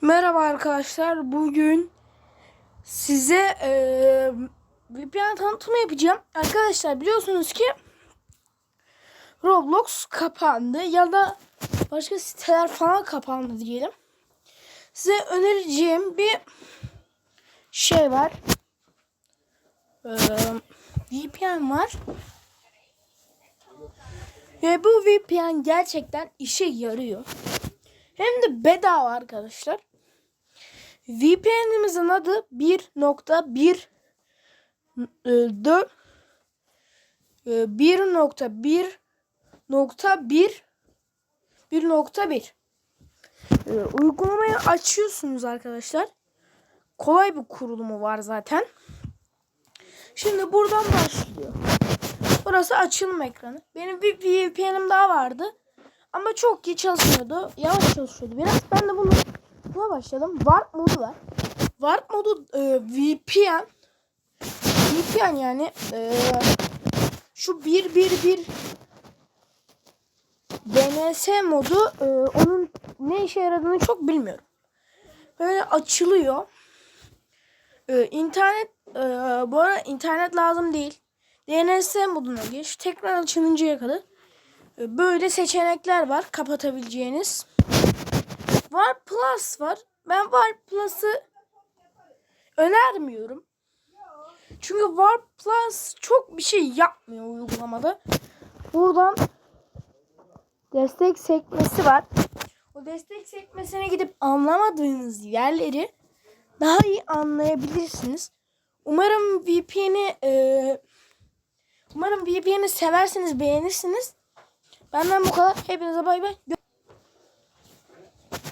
Merhaba arkadaşlar. Bugün size eee VPN tanıtımı yapacağım. Arkadaşlar biliyorsunuz ki Roblox kapandı ya da başka siteler falan kapandı diyelim. Size önereceğim bir şey var. Eee, VPN var. Ve bu VPN gerçekten işe yarıyor. Hem de bedava arkadaşlar. VPN'imizin adı 1.1 e, 4 e, 1.1 nokta 1 1.1 E, uygulamayı açıyorsunuz arkadaşlar. Kolay bir kurulumu var zaten. Şimdi buradan başlıyor. Burası açılma ekranı. Benim bir VPN'im daha vardı. Ama çok iyi çalışmıyordu. Yavaş çalışıyordu biraz. Ben de bunu buna başladım. Warp modu var. Warp modu e, VPN. VPN yani e, şu 111 DNS modu e, onun ne işe yaradığını çok bilmiyorum. Böyle açılıyor. E, internet e, bu arada internet lazım değil. DNS moduna geç. Tekrar açılıncaya kadar e, böyle seçenekler var kapatabileceğiniz. Var Plus var. Ben Var Plus'ı önermiyorum. Çünkü Var Plus çok bir şey yapmıyor uygulamada. Buradan destek sekmesi var. O destek sekmesine gidip anlamadığınız yerleri daha iyi anlayabilirsiniz. Umarım VPN'i e, umarım VPN'i seversiniz, beğenirsiniz. Benden bu kadar. Hepinize bay bay.